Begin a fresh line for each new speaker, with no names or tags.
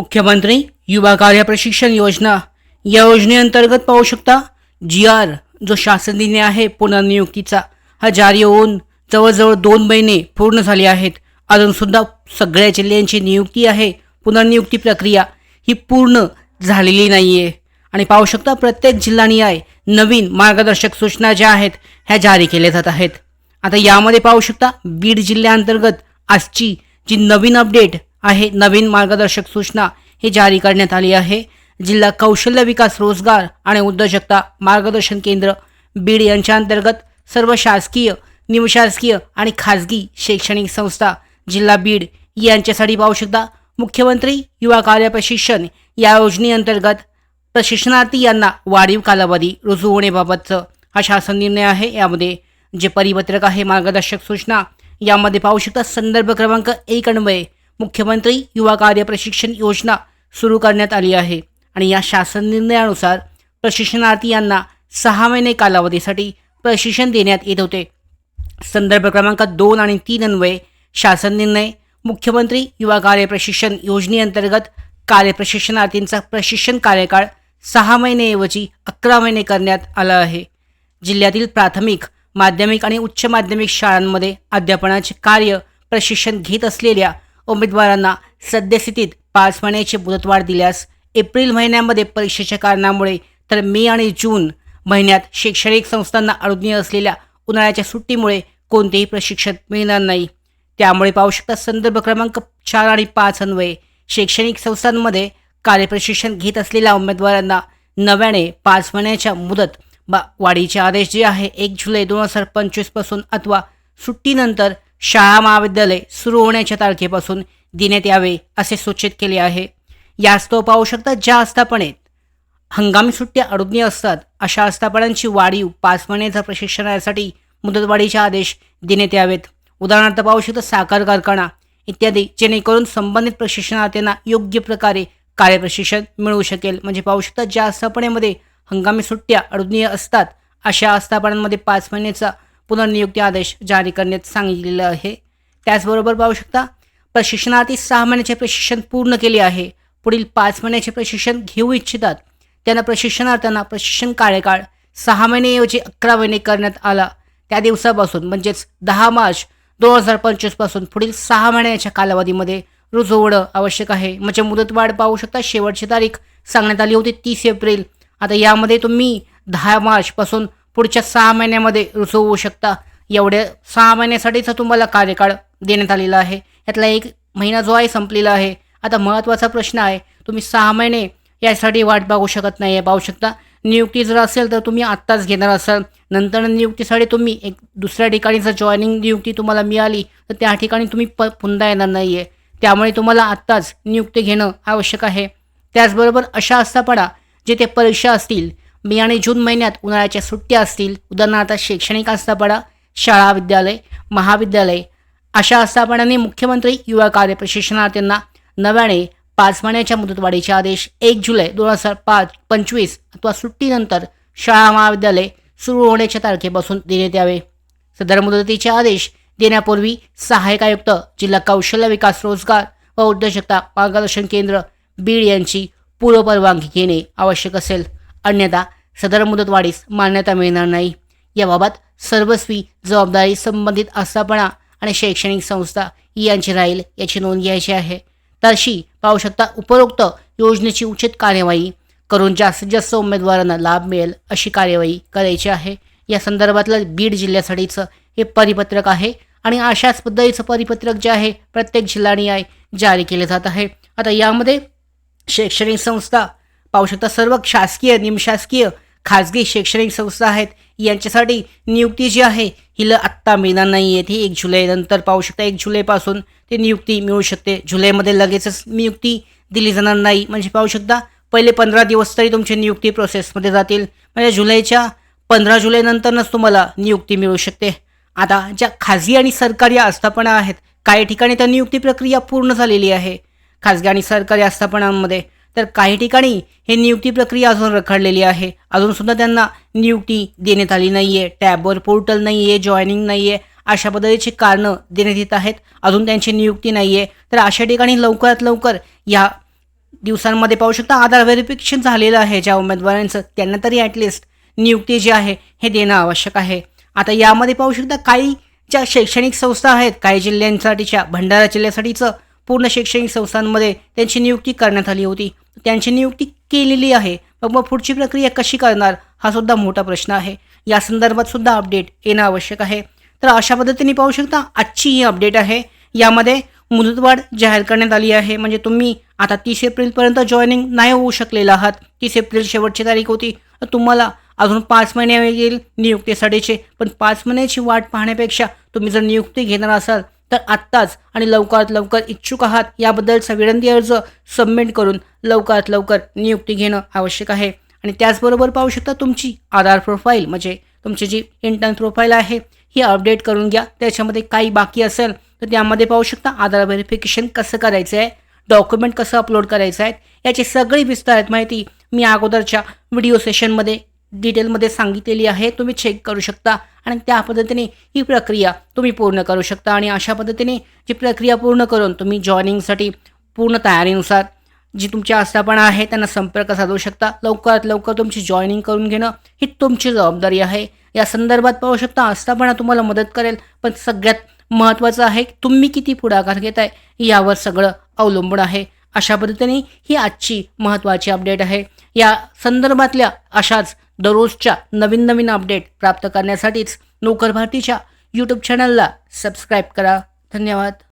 मुख्यमंत्री युवा कार्य प्रशिक्षण योजना. या योजनेअंतर्गत पाहू शकता जी आर जो शासनाने आहे पुनर्नियुक्तीचा हा जारी होऊन जवळजवळ दोन महिने पूर्ण झाले आहेत. अजूनसुद्धा सगळ्या जिल्ह्यांची नियुक्ती आहे पुनर्नियुक्ती प्रक्रिया ही पूर्ण झालेली नाही आहे आणि पाहू शकता प्रत्येक जिल्हानिहाय नवीन मार्गदर्शक सूचना ज्या आहेत ह्या जारी केल्या जात आहेत. आता यामध्ये पाहू शकता बीड जिल्ह्याअंतर्गत आजची जी नवीन अपडेट आहे. नवीन मार्गदर्शक सूचना ही जारी करण्यात आली आहे. जिल्हा कौशल्य विकास रोजगार आणि उद्योजकता मार्गदर्शन केंद्र बीड यांच्या अंतर्गत सर्व शासकीय निमशासकीय आणि खाजगी शैक्षणिक संस्था जिल्हा बीड यांच्यासाठी पाहू शकता. मुख्यमंत्री युवा कार्य प्रशिक्षण या योजनेअंतर्गत प्रशिक्षणार्थी यांना वाढीव कालावधी रुजू होण्याबाबतचं हा शासन निर्णय आहे. यामध्ये जे परिपत्रक आहे मार्गदर्शक सूचना यामध्ये पाहू शकता संदर्भ क्रमांक एक अन्वये मुख्यमंत्री युवा कार्य प्रशिक्षण योजना सुरू करण्यात आली आहे. आणि या शासन निर्णयानुसार प्रशिक्षणार्थी यांना सहा महिने कालावधीसाठी प्रशिक्षण देण्यात येत होते. संदर्भ क्रमांक दोन आणि तीन अन्वये शासन निर्णय मुख्यमंत्री युवा कार्य प्रशिक्षण योजनेअंतर्गत कार्यप्रशिक्षणार्थींचा प्रशिक्षण कार्यकाळ सहा महिनेऐवजी अकरा महिने करण्यात आला आहे. जिल्ह्यातील प्राथमिक माध्यमिक आणि उच्च माध्यमिक शाळांमध्ये अध्यापनाचे कार्य प्रशिक्षण घेत असलेल्या उमेदवारांना सद्यस्थितीत पाच महिन्याची मुदतवाढ दिल्यास एप्रिल महिन्यामध्ये परीक्षेच्या कारणामुळे तर मे आणि जून महिन्यात शैक्षणिक संस्थांना अडून असलेल्या उन्हाळ्याच्या सुट्टीमुळे कोणतेही प्रशिक्षण मिळणार नाही. त्यामुळे पाहू शकता संदर्भ क्रमांक चार आणि पाच अन्वये शैक्षणिक संस्थांमध्ये कार्यप्रशिक्षण घेत असलेल्या उमेदवारांना नव्याने पाच महिन्याच्या मुदत बा वाढीचे आदेश जे आहे एक जुलै दोन हजार पंचवीसपासून अथवा सुट्टीनंतर शाळा महाविद्यालय सुरू होण्याच्या तारखेपासून देण्यात यावे असे सूचित केले आहे. यास्तव पाहू शकता ज्या आस्थापनेत हंगामी सुट्ट्या अडुज्ञ असतात अशा आस्थापनांची वाढीव पाच महिन्याच्या प्रशिक्षणासाठी मुदतवाढीचे आदेश देण्यात यावेत उदाहरणार्थ पाहू शकता साखर कारखाना इत्यादी जेणेकरून संबंधित प्रशिक्षणार्थ्यांना योग्य प्रकारे कार्यप्रशिक्षण मिळू शकेल. म्हणजे पाहू शकता ज्या आस्थापनेमध्ये हंगामी सुट्ट्या अडुनीय असतात अशा आस्थापनांमध्ये पाच महिन्याचा पुनर्नियुक्ती आदेश जारी करण्यात सांगितलेलं आहे. त्याचबरोबर पाहू शकता प्रशिक्षणार्थी सहा महिन्याचे प्रशिक्षण पूर्ण केले आहे. पुढील पाच महिन्याचे प्रशिक्षण घेऊ इच्छितात. त्यांना प्रशिक्षणार्थ्यांना प्रशिक्षण कार्यकाळ सहा महिनेऐवजी अकरा महिने करण्यात आला. त्या दिवसापासून म्हणजेच दहा मार्च दोन हजार पंचवीसपासून पुढील सहा महिन्याच्या कालावधीमध्ये रुजवणं आवश्यक आहे. म्हणजे मुदतवाढ पाहू शकता शेवटची तारीख सांगण्यात आली होती तीस एप्रिल. आता यामध्ये तुम्ही दहा मार्चपासून पुढच्या सहा महिन्यामध्ये रुजू होऊ शकता. एवढ्या सहा महिन्यासाठीचा तुम्हाला कार्यकाळ देण्यात आलेला आहे. यातला एक महिना जो आहे संपलेला आहे. आता महत्त्वाचा प्रश्न आहे तुम्ही सहा महिने यासाठी वाट बघू शकत नाही आहे पाहू शकता. नियुक्ती जर असेल तर तुम्ही आत्ताच घेणार असाल. नंतर नियुक्तीसाठी तुम्ही एक दुसऱ्या ठिकाणी जर जॉईनिंग नियुक्ती तुम्हाला मिळाली तर त्या ठिकाणी तुम्ही प पुन्हा येणार नाही आहे त्यामुळे तुम्हाला आत्ताच नियुक्ती घेणं आवश्यक आहे. त्याचबरोबर अशा आस्थापना जेथे परीक्षा असतील मे आणि जून महिन्यात उन्हाळ्याच्या सुट्ट्या असतील. उदाहरणार्थ शैक्षणिक आस्थापना शाळा विद्यालय महाविद्यालय. अशा आस्थापनांनी मुख्यमंत्री युवा कार्य प्रशिक्षणार्थींना नव्याने पाच महिन्याच्या मुदतवाढीचे आदेश एक जुलै दोन हजार पाच पंचवीस अथवा सुट्टीनंतर शाळा महाविद्यालय सुरू होण्याच्या तारखेपासून देण्यात यावे. सदर मुदतीचे आदेश देण्यापूर्वी सहाय्यक आयुक्त जिल्हा कौशल्य विकास रोजगार व उद्योजकता मार्गदर्शन केंद्र बीड यांची पूर्वपरवानगी घेणे आवश्यक असेल. अन्यथा सदर मुदतवाढीस मान्यता मिळणार नाही. याबाबत सर्वस्वी जबाबदारी संबंधित आस्थापना आणि शैक्षणिक संस्था यांची राहील याची नोंद घ्यायची आहे. तशी पाहू शकता उपरोक्त योजनेची उचित कार्यवाही करून जास्तीत जास्त उमेदवारांना लाभ मिळेल अशी कार्यवाही करायची आहे. या संदर्भातलं बीड जिल्ह्यासाठीचं हे परिपत्रक आहे आणि अशाच पद्धतीचं परिपत्रक जे आहे प्रत्येक जिल्हानिहाय जारी केले जात आहे. आता यामध्ये शैक्षणिक संस्था पाहू शकता सर्व शासकीय निमशासकीय खाजगी शैक्षणिक संस्था आहेत. यांच्यासाठी नियुक्ती जी आहे हिला आत्ता मिळणार नाही आहे ती एक जुलैनंतर पाहू शकता. एक जुलैपासून ती नियुक्ती मिळू शकते. जुलैमध्ये लगेचच नियुक्ती दिली जाणार नाही. म्हणजे पाहू शकता पहिले पंधरा दिवस तरी तुमची नियुक्ती प्रोसेसमध्ये जातील. म्हणजे जुलैच्या पंधरा जुलैनंतरच तुम्हाला नियुक्ती मिळू शकते. आता ज्या खाजगी आणि सरकारी आस्थापना आहेत काही ठिकाणी तर नियुक्ती प्रक्रिया पूर्ण झालेली आहे. खाजगी आणि सरकारी आस्थापनांमध्ये तर काही ठिकाणी हे नियुक्ती प्रक्रिया अजून रखडलेली आहे. अजूनसुद्धा त्यांना नियुक्ती देण्यात आली नाही आहे टॅबवर पोर्टल नाही आहे जॉईनिंग नाही आहे अशा पद्धतीची कारणं देण्यात येत आहेत. अजून त्यांची नियुक्ती नाही आहे तर अशा ठिकाणी लवकरात लवकर या दिवसांमध्ये पाहू शकता आधार व्हेरिफिकेशन झालेलं आहे ज्या उमेदवारांचं. त्यांना तरी ॲटलिस्ट नियुक्ती जी आहे हे देणं आवश्यक आहे. आता यामध्ये पाहू शकता काही ज्या शैक्षणिक संस्था आहेत काही जिल्ह्यांसाठीच्या भंडारा जिल्ह्यासाठीचं पूर्ण शैक्षणिक संस्थांमध्ये त्यांची नियुक्ती करण्यात आली होती. त्यांची नियुक्ती केलेली आहे. मग मग पुढची प्रक्रिया कशी करणार? हा सुद्धा मोठा प्रश्न आहे. या संदर्भात सुद्धा अपडेट येणं आवश्यक आहे. तर अशा पद्धतीने पाहू शकता आजची ही अपडेट आहे. यामध्ये मुदतवाढ जाहीर करण्यात आली आहे. म्हणजे तुम्ही आता तीस एप्रिलपर्यंत जॉईनिंग नाही होऊ शकलेला आहात. तीस एप्रिल शेवटची तारीख होती. तर तुम्हाला अजून पाच महिने येईल नियुक्तीसाठीचे. पण पाच महिन्याची वाट पाहण्यापेक्षा तुम्ही जर नियुक्ती घेणार असाल तर आत्ताच आणि लवकरात लवकर इच्छुक आहात याबद्दलचा विनंती अर्ज सबमिट करून लवकरात लवकर नियुक्ती घेणं आवश्यक आहे. आणि त्याचबरोबर पाहू शकता तुमची आधार प्रोफाईल म्हणजे तुमची जी इंटर्न प्रोफाईल आहे ही अपडेट करून घ्या. त्याच्यामध्ये काही बाकी असेल तर त्यामध्ये पाहू शकता आधार व्हेरिफिकेशन कसं करायचं आहे डॉक्युमेंट कसं अपलोड करायचं आहे याची सगळी विस्तारित माहिती मी अगोदरच्या व्हिडिओ सेशनमध्ये डिटेलमध्ये सांगितलेली आहे. तुम्ही चेक करू शकता आणि त्या पद्धतीने ही प्रक्रिया तुम्ही पूर्ण करू शकता. आणि अशा पद्धतीने जी प्रक्रिया पूर्ण करून तुम्ही जॉईनिंगसाठी पूर्ण तयारीनुसार जी तुमची आस्थापना आहे त्यांना संपर्क साधू शकता. लवकरात लवकर तुमची जॉईनिंग करून घेणं ही तुमची जबाबदारी आहे. या संदर्भात पाहू शकता आस्थापना तुम्हाला मदत करेल पण सगळ्यात महत्त्वाचं आहे तुम्ही किती पुढाकार घेत आहे यावर सगळं अवलंबून आहे. अशा पद्धतीने ही आजची महत्त्वाची अपडेट आहे. या संदर्भातल्या अशाच दररोजच्या नवीन नवीन अपडेट प्राप्त करण्यासाठीच नोकर भारतीच्या यूट्यूब चॅनलला सबस्क्राईब करा. धन्यवाद.